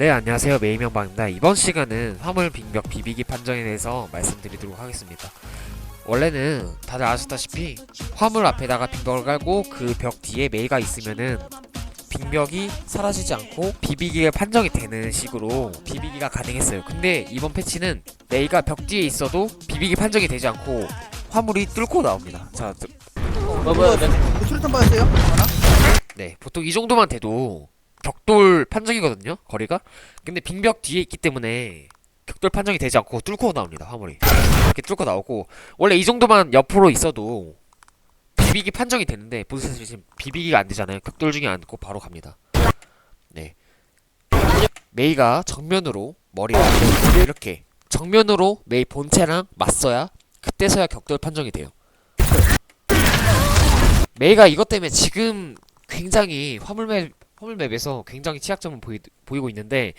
네 안녕하세요 메이명방입니다 이번 시간은 화물 빙벽 비비기 판정에 대해서 말씀드리도록 하겠습니다 원래는 다들 아시다시피 화물 앞에다가 빙벽을 깔고 그 벽 뒤에 메이가 있으면은 빙벽이 사라지지 않고 비비기가 판정이 되는 식으로 비비기가 가능했어요 근데 이번 패치는 메이가 벽 뒤에 있어도 비비기 판정이 되지 않고 화물이 뚫고 나옵니다 자 뭐야 네. 수류탄 받으세요? 하나? 네, 보통 이 정도만 돼도 격돌 판정이거든요, 거리가. 근데 빙벽 뒤에 있기 때문에 격돌 판정이 되지 않고 뚫고 나옵니다, 화물이. 이렇게 뚫고 나오고 원래 이 정도만 옆으로 있어도 비비기 판정이 되는데 보세요, 지금 비비기가 안 되잖아요. 격돌 중에 않고 바로 갑니다. 네. 메이가 정면으로 머리가 이렇게 정면으로 메이 본체랑 맞서야 그때서야 격돌 판정이 돼요. 메이가 이것 때문에 지금 굉장히 화물맵 화물맵에서 굉장히 취약점을 보이, 보이고 있는데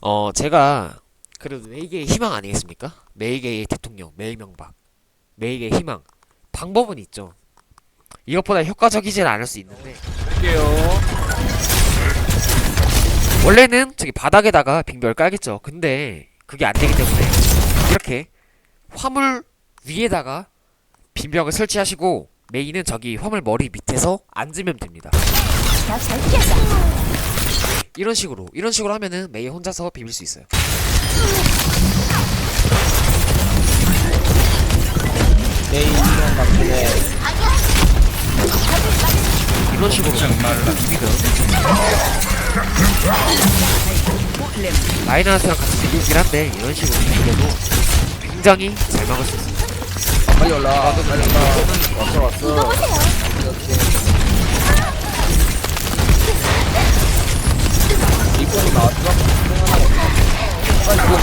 어 제가 그래도 메이게의 희망 아니겠습니까? 메이게의 대통령 메이명박 메이게의 희망 방법은 있죠. 이것보다 효과적이진 않을 수 있는데 할게요. 원래는 저기 바닥에다가 빙별 깔겠죠. 근데 그게 안 되기 때문에 이렇게 화물 위에다가 빙벽을 설치하시고 메이는 저기 화물 머리 밑에서 앉으면 됩니다. 이런 식으로 이런 식으로 하면은 메이 혼자서 비빌 수 있어요. 내 인형 같은데. 이런 식으로 비비면 라이나스랑 같이 비비긴 한데 이런 식으로 비비려도 굉장히 잘 막을 수 있어요. 빨리 올라. 빨리 올라. 왔어 왔어. 이렇게.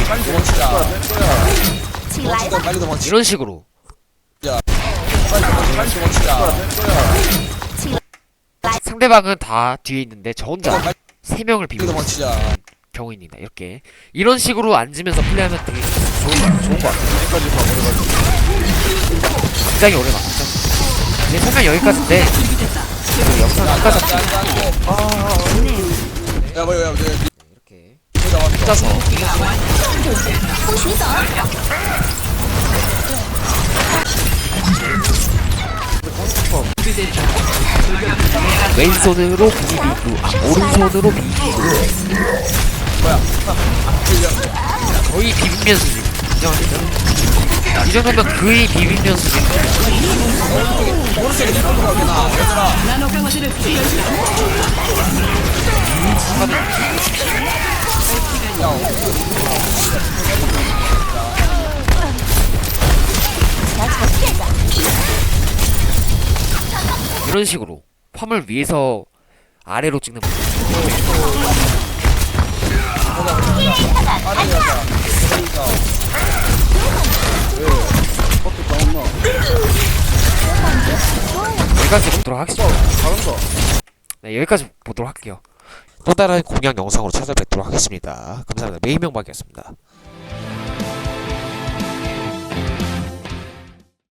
빨리 도망 빨리 도망치자. 도망치자 빨리 도망치자. 이런 식으로 빨리 도망치자 빨리 도망치자. 상대방은 다 뒤에 있는데 저 혼자 세 명을 비비는. 경우입니다. 이렇게 이런 식으로 앉으면서 플레이하면 되게 좋은 거 좋은 거 같아요. 굉장히 오래 맞죠. 네, 설명 여기까지인데 그 영상 끝까지. 아. 야, 뭐야, 야, 혼자서 왼손으로 비비고 아, 오른손으로 비비고? 거의 비빔면 수준 인정합니다 이 정도면 거의 비빔면 수준? 얘들아. 이런 식으로 화물 위에서 아래로 찍는 여기까지 보도록 하겠습니다 잘한다. 네, 여기까지 보도록 할게요. 또 다른 공약 영상으로 찾아뵙도록 하겠습니다. 감사합니다. 메이명박이었습니다.